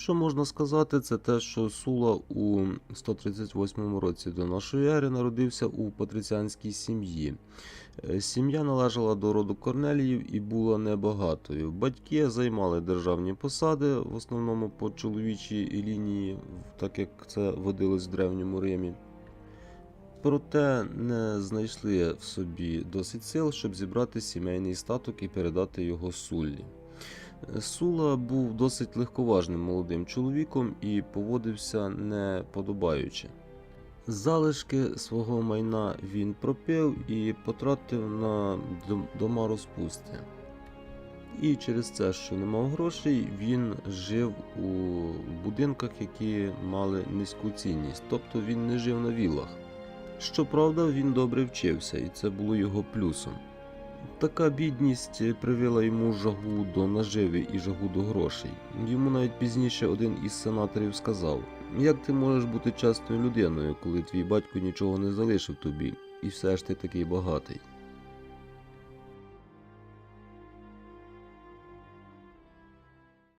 Що можна сказати, це те, що Сула у 138 році до нашої ери народився у патриціанській сім'ї. Е, Сім'я належала до роду Корнеліїв і була небагатою. Батьки займали державні посади, в основному по чоловічій лінії, так як це водилось в Древньому Римі. Проте не знайшли в собі досить сил, щоб зібрати сімейний статок і передати його Суллі. Сула був досить легковажним молодим чоловіком і поводився неподобаюче. Залишки свого майна він пропив і потратив на дома розпусти. І через це, що не мав грошей, він жив у будинках, які мали низьку цінність, тобто він не жив на віллах. Щоправда, він добре вчився, і це було його плюсом. Така бідність привела йому жагу до наживи і жагу до грошей. Йому навіть пізніше один із сенаторів сказав: Як ти можеш бути чесною людиною, коли твій батько нічого не залишив тобі, і все ж ти такий багатий?